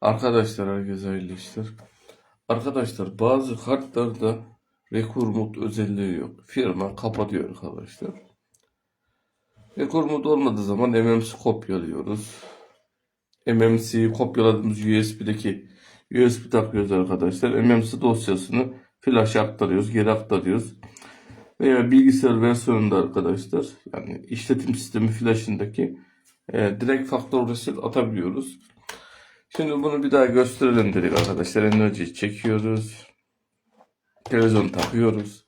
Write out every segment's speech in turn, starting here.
Arkadaşlar herkese hayırlı işler. Arkadaşlar bazı kartlarda rekor mod özelliği yok. Firma kapatıyor arkadaşlar. Rekor mod olmadığı zaman MMC kopyalıyoruz. MMC'yi kopyaladığımız USB'deki USB takıyoruz arkadaşlar. MMC dosyasını flash aktarıyoruz, geri aktarıyoruz. Veya bilgisayar versiyonunda arkadaşlar yani işletim sistemi flash'ındaki e, direkt faktör reset atabiliyoruz. Şimdi bunu bir daha gösterelim dedik arkadaşlar. Enerjiyi çekiyoruz. Televizyon takıyoruz.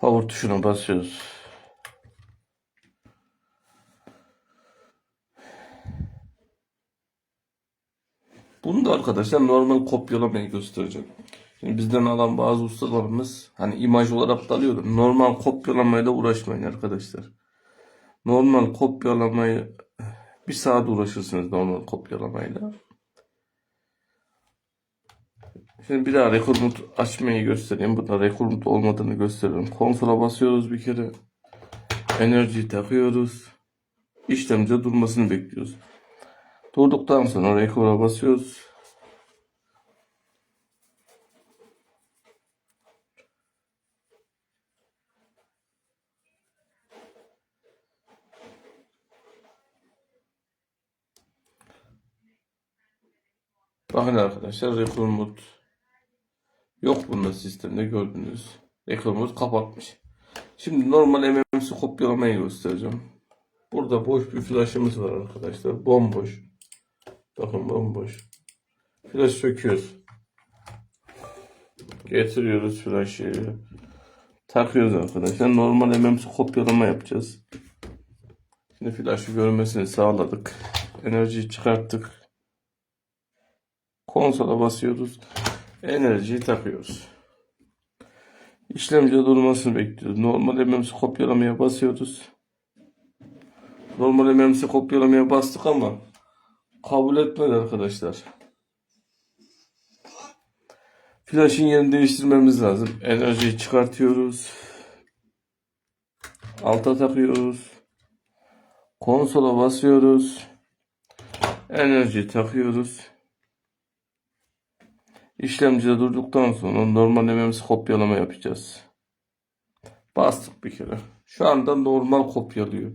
Power tuşuna basıyoruz. Bunu da arkadaşlar normal kopyalamayı göstereceğim. Şimdi bizden alan bazı ustalarımız hani imaj olarak da alıyor. da Normal kopyalamayla uğraşmayın arkadaşlar. Normal kopyalamayı bir saat uğraşırsınız normal kopyalamayla. Şimdi bir daha record mode açmayı göstereyim. Burada record mode olmadığını gösteriyorum. Konsola basıyoruz bir kere. Enerjiyi takıyoruz. İşlemci durmasını bekliyoruz. Durduktan sonra record'a basıyoruz. Bakın arkadaşlar record mode yok bunda sistemde gördünüz. Record mode kapatmış. Şimdi normal MMC kopyalamayı göstereceğim. Burada boş bir flash'ımız var arkadaşlar. Bomboş. Bakın bomboş. Flash söküyoruz. Getiriyoruz flash'ı. Takıyoruz arkadaşlar. Normal MMC kopyalama yapacağız. Şimdi flash'ı görmesini sağladık. Enerjiyi çıkarttık. Konsola basıyoruz. Enerjiyi takıyoruz. İşlemci durmasını bekliyoruz. Normal MMC kopyalamaya basıyoruz. Normal MMC kopyalamaya bastık ama kabul etmedi arkadaşlar. Flash'ın yerini değiştirmemiz lazım. Enerjiyi çıkartıyoruz. Alta takıyoruz. Konsola basıyoruz. Enerjiyi takıyoruz. İşlemcide durduktan sonra normal MMC kopyalama yapacağız. Bastık bir kere. Şu anda normal kopyalıyor.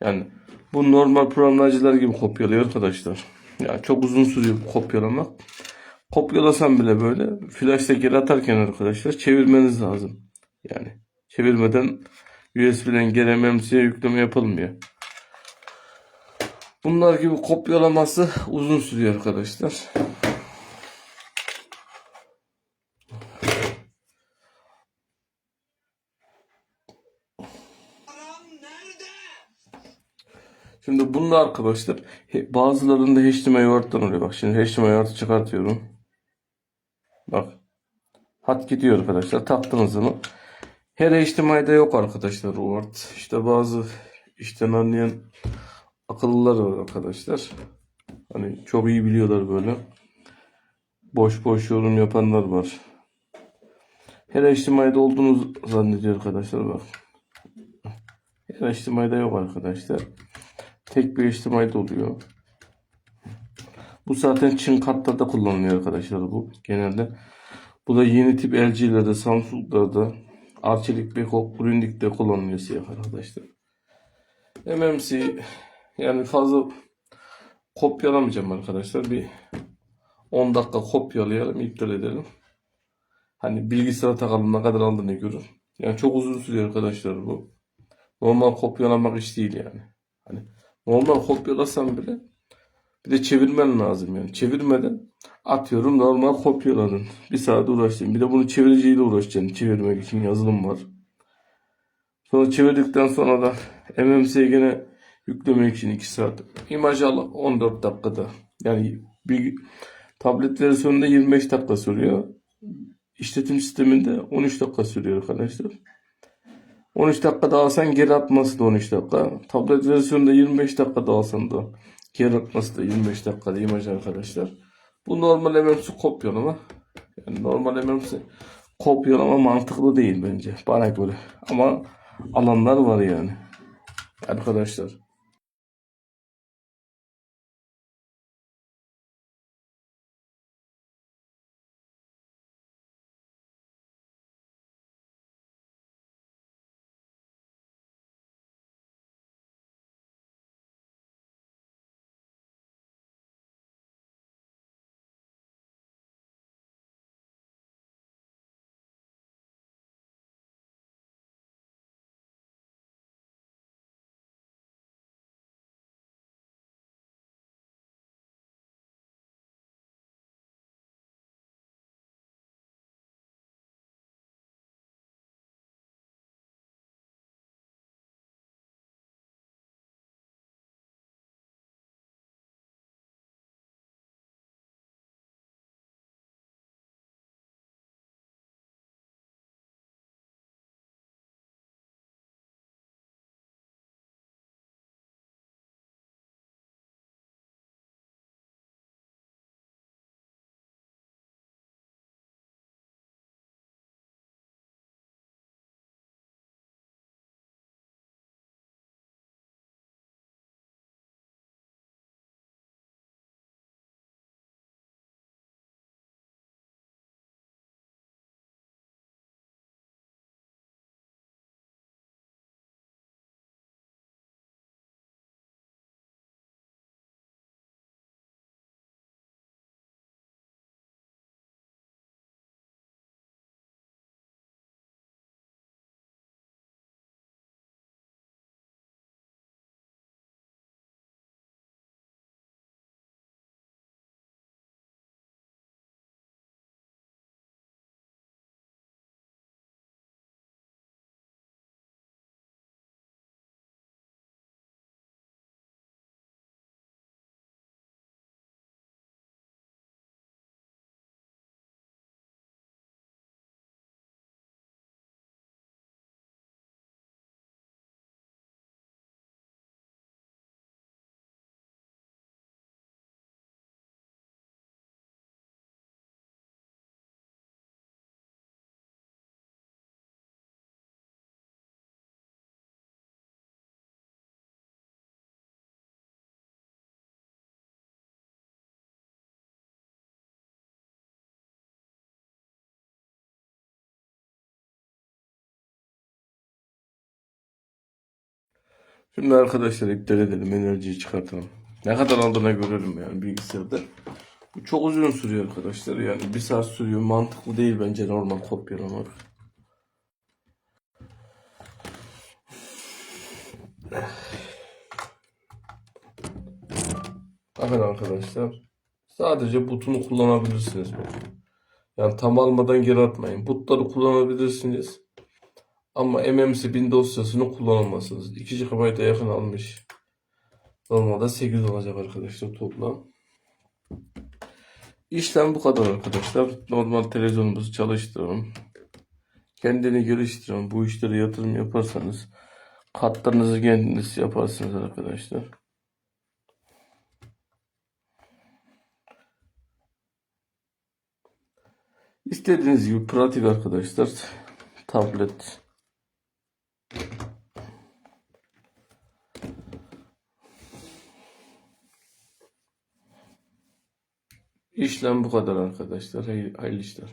Yani bu normal programlayıcılar gibi kopyalıyor arkadaşlar. Yani çok uzun sürüyor kopyalamak. Kopyalasam bile böyle flash'ta geri atarken arkadaşlar çevirmeniz lazım. Yani çevirmeden USB'den geri MMC'ye yükleme yapılmıyor. Bunlar gibi kopyalaması uzun sürüyor arkadaşlar. Şimdi bunda arkadaşlar bazılarında HDMI yuvarttan oluyor. Bak şimdi HDMI yuvartı çıkartıyorum. Bak. Hat gidiyor arkadaşlar. Taktığınız zaman. Her HDMI'de yok arkadaşlar UART. İşte bazı işten anlayan akıllılar var arkadaşlar. Hani çok iyi biliyorlar böyle. Boş boş yorum yapanlar var. Her HDMI'de olduğunu zannediyor arkadaşlar bak. Her HDMI'de yok arkadaşlar. Tek bir HDMI'de oluyor. Bu zaten Çin kartlarda kullanılıyor arkadaşlar bu genelde. Bu da yeni tip LG'lerde, Samsung'larda, Arçelik, Beko, Grundig'de kullanılıyor siyah arkadaşlar. MMC yani fazla kopyalamayacağım arkadaşlar. Bir 10 dakika kopyalayalım, iptal edelim. Hani bilgisayara takalım ne kadar aldığını görün. Yani çok uzun sürüyor arkadaşlar bu. Normal kopyalamak iş değil yani. Hani normal kopyalasam bile bir de çevirmen lazım yani. Çevirmeden atıyorum normal kopyaladın. Bir saat uğraştın. Bir de bunu çeviriciyle uğraşacaksın. Çevirmek için yazılım var. Sonra çevirdikten sonra da MMC'ye gene yüklemek için 2 saat. İmaj al 14 dakikada. Yani bir tablet versiyonunda 25 dakika sürüyor. İşletim sisteminde 13 dakika sürüyor arkadaşlar. 13 dakikada alsan geri atması da 13 dakika. Tablet versiyonunda 25 dakikada alsan da geri atması da 25 dakikada imaj arkadaşlar. Bu normal MMC kopyalama. Yani normal MMC kopyalama mantıklı değil bence bana göre. Ama alanlar var yani. Arkadaşlar. Şimdi arkadaşlar iptal edelim. Enerjiyi çıkartalım. Ne kadar aldığına görelim yani bilgisayarda. Bu çok uzun sürüyor arkadaşlar. Yani bir saat sürüyor. Mantıklı değil bence normal kopyalamak. Bakın arkadaşlar. Sadece butunu kullanabilirsiniz. Yani tam almadan geri atmayın. Butları kullanabilirsiniz. Ama MMC bin dosyasını kullanamazsınız. 2 GB'a yakın almış. Normalde 8 olacak arkadaşlar toplam. İşlem bu kadar arkadaşlar. Normal televizyonumuzu çalıştırın. Kendini geliştirin. Bu işlere yatırım yaparsanız katlarınızı kendiniz yaparsınız arkadaşlar. İstediğiniz gibi pratik arkadaşlar. Tablet İşlem bu kadar arkadaşlar. Hayırlı işler.